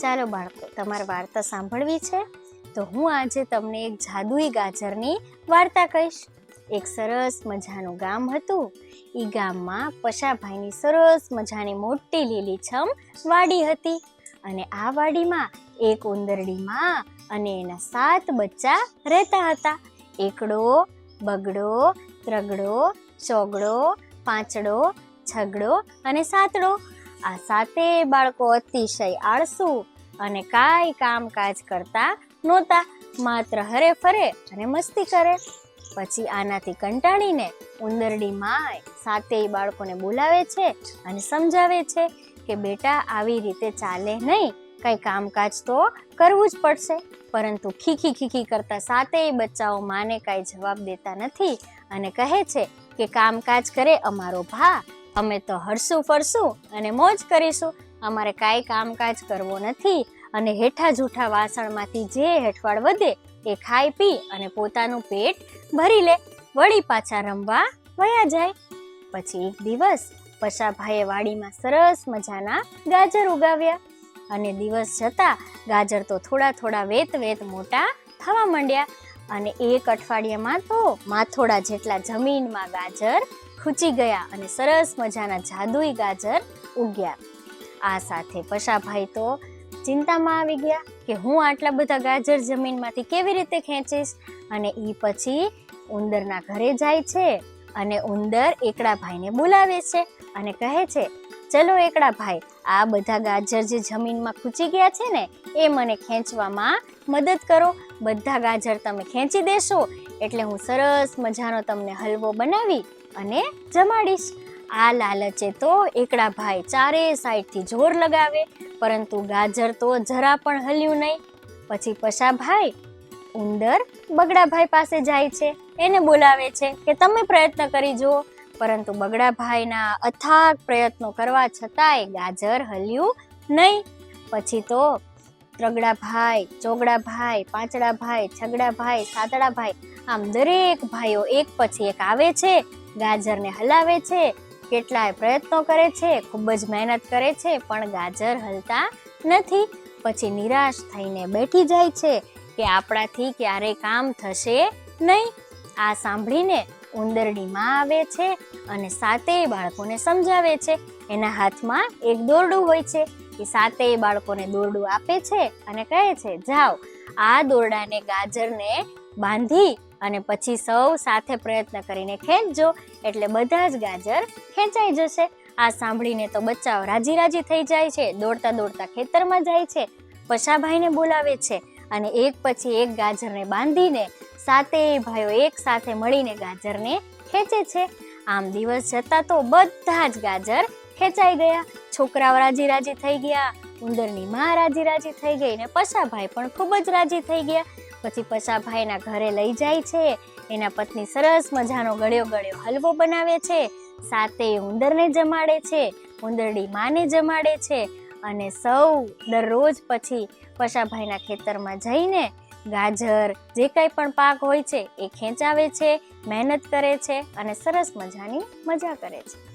ચાલો બાળકો, તમારે વાર્તા સાંભળવી છે. તો હું આજે તમને એક જાદુઈ ગાજરની વાર્તા કહીશ. એક સરસ મજાનું ગામ હતું. એ ગામમાં પશાભાઈની સરસ મજાની મોટી લીલીછમ વાડી હતી. અને આ વાડીમાં એક ઉંદરડી માં અને એના સાત બચ્ચા રહેતા હતા. એકડો, બગડો ત્રગડો ચોગડો, પાંચડો, છગડો અને સાતડો. આ સાતે બાળકો અતિશય આળસુ અને કાંઈ કામકાજ કરતા નહોતા. માત્ર હરે ફરે અને મસ્તી કરે. પછી આનાથી કંટાળીને ઉંદરડી માય સાતેય બાળકોને બોલાવે છે અને સમજાવે છે કે બેટા આવી રીતે ચાલે નહીં. કંઈ કામકાજ તો કરવું જ પડશે. પરંતુ ખીખી ખીખી કરતા સાતેય બચ્ચાઓ માને કાંઈ જવાબ દેતા નથી અને કહે છે કે કામકાજ કરે અમારો ભા. અમે તો હરશું ફરશું અને મોજ કરીશું. અમારે કાંઈ કામકાજ કરવો નથી અને હેઠા જૂઠા વાસણમાંથી જે હેઠવાડ વધે એ ખાઈ પી અને પોતાનું પેટ ભરી લે. વળી પાછા રમવા વયા જાય. પછી એક દિવસ પશાભાઈએ વાડીમાં સરસ મજાના ગાજર ઉગાવ્યા. અને દિવસ જતા ગાજર તો થોડા થોડા વેત વેત મોટા થવા માંડ્યા. અને એક અઠવાડિયામાં તો માથોડા જેટલા જમીનમાં ગાજર ખૂચી ગયા અને સરસ મજાના જાદુઈ ગાજર ઉગ્યા. આ સાથે પશાભાઈ તો ચિંતામાં આવી ગયા કે હું આટલા બધા ગાજર જમીનમાંથી કેવી રીતે ખેંચીશ? અને એ પછી ઉંદરના ઘરે જાય છે અને ઉંદર એકડા ભાઈને બોલાવે છે અને કહે છે, ચલો એકડા ભાઈ, આ બધા ગાજર જે જમીનમાં ખૂંચી ગયા છે ને, એ મને ખેંચવામાં મદદ કરો. બધા ગાજર તમે ખેંચી દેશો. એટલે હું સરસ મજાનો તમને હલવો બનાવી અને જમાડીશ. આ લાલચે તો એકડા ભાઈ ચારે સાઈડથી જોર લગાવે, પરંતુ ગાજર તો જરા પણ હલ્યું નહીં. પછી પશાભાઈ ઉંદર બગડાભાઈ પાસે જાય છે, એને બોલાવે છે કે તમે પ્રયત્ન કરી જુઓ. પરંતુ બગડાભાઈના અથાગ પ્રયત્નો કરવા છતાંય ગાજર હલ્યું નહીં. પછી તો ત્રગડાભાઈ ચોગડાભાઈ પાંચડાભાઈ છગડાભાઈ સાતડાભાઈ આમ દરેક ભાઈઓ એક પછી એક આવે છે. ગાજરને હલાવે છે, કેટલાય પ્રયત્નો કરે છે, ખૂબ જ મહેનત કરે છે, પણ ગાજર હલતા નથી. પછી નિરાશ થઈને બેઠી જાય છે કે આપણાથી ક્યારેય કામ થશે નહીં. આ સાંભળીને ઉંદરડી માં આવે છે અને સાતેય બાળકોને સમજાવે છે. એના હાથમાં એક દોરડું હોય છે. એ સાતેય બાળકોને દોરડું આપે છે અને કહે છે, જાઓ, આ દોરડાને ગાજરને બાંધી અને પછી સૌ સાથે પ્રયત્ન કરીને ખેંચજો. એટલે બધા જ ગાજર ખેંચાઈ જશે. આ સાંભળીને તો બચ્ચાઓ રાજી રાજી થઈ જાય છે. દોડતા દોડતા ખેતરમાં જાય છે. પશાભાઈને બોલાવે છે અને એક પછી એક ગાજરને બાંધીને સાતેય ભાઈઓ એક સાથે મળીને ગાજરને ખેંચે છે. આમ દિવસ જતાં તો બધા જ ગાજર ખેંચાઈ ગયા. છોકરાઓ રાજી રાજી થઈ ગયા. ઉંદરની માં રાજી રાજી થઈ ગઈ ને પશાભાઈ પણ ખૂબ જ રાજી થઈ ગયા. પછી પશાભાઈના ઘરે લઈ જાય છે. એના પત્ની સરસ મજાનો ગળ્યો ગળ્યો હલવો બનાવે છે. સાથે ઉંદરને જમાડે છે. ઉંદરડી માને જમાડે છે. અને સૌ દરરોજ પછી પશાભાઈના ખેતરમાં જઈને ગાજર, જે કંઈ પણ પાક હોય છે, એ ખેંચાવે છે, મહેનત કરે છે અને સરસ મજાની મજા કરે છે.